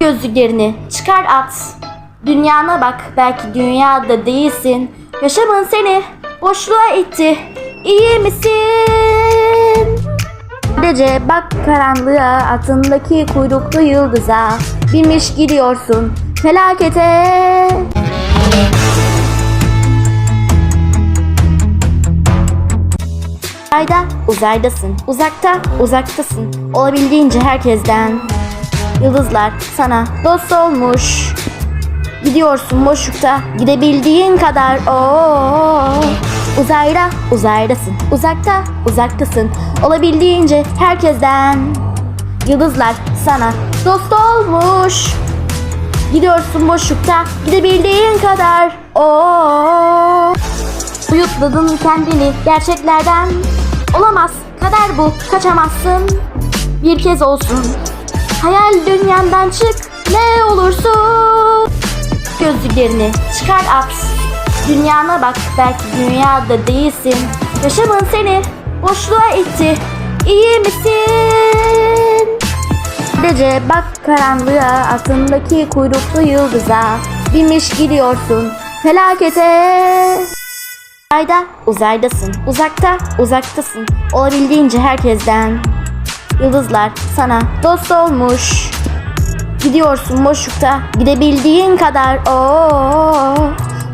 Gözlüklerini çıkar at. Dünyana bak belki dünyada değilsin. Yaşamın seni boşluğa itti. İyi misin? Sadece bak karanlığa atındaki kuyruklu yıldıza. Binmiş gidiyorsun felakete. Uzayda, uzaydasın. Uzakta, uzaktasın. Olabildiğince herkesten. Yıldızlar sana dost olmuş. Gidiyorsun boşlukta, gidebildiğin kadar. Oo. Uzayda, uzaydasın. Uzakta, uzaktasın. Olabildiğince herkesten. Yıldızlar sana dost olmuş. Gidiyorsun boşlukta, gidebildiğin kadar. Oo. Uyutladın kendini gerçeklerden. Olamaz, kader bu, kaçamazsın. Bir kez olsun. Hayal dünyandan çık, ne olursun. Gözlüklerini çıkar at. Dünyana bak, belki dünyada değilsin. Yaşamın seni boşluğa itti. İyi misin? Sadece bak karanlığa atındaki kuyruklu yıldıza. Binmiş gidiyorsun felakete. Uzayda, uzaydasın. Uzakta, uzaktasın. Olabildiğince herkesten. Yıldızlar sana dost olmuş. Gidiyorsun boşlukta, gidebildiğin kadar. Oo.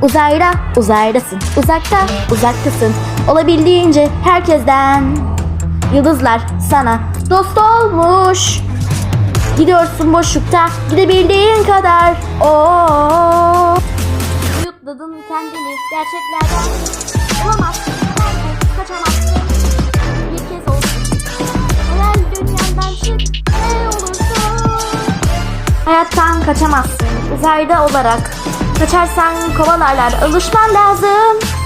Uzayda, uzaydasın. Uzakta, uzaktasın. Olabildiğince herkesten. Yıldızlar sana dost olmuş. Gidiyorsun boşlukta, gidebildiğin kadar. Oo. Uyutladın kendini gerçeklerden. Olamaz, kader bu, kaçamazsın. Hayattan kaçamazsın, uzayda olarak. Kaçarsan kovalarlar, alışman lazım.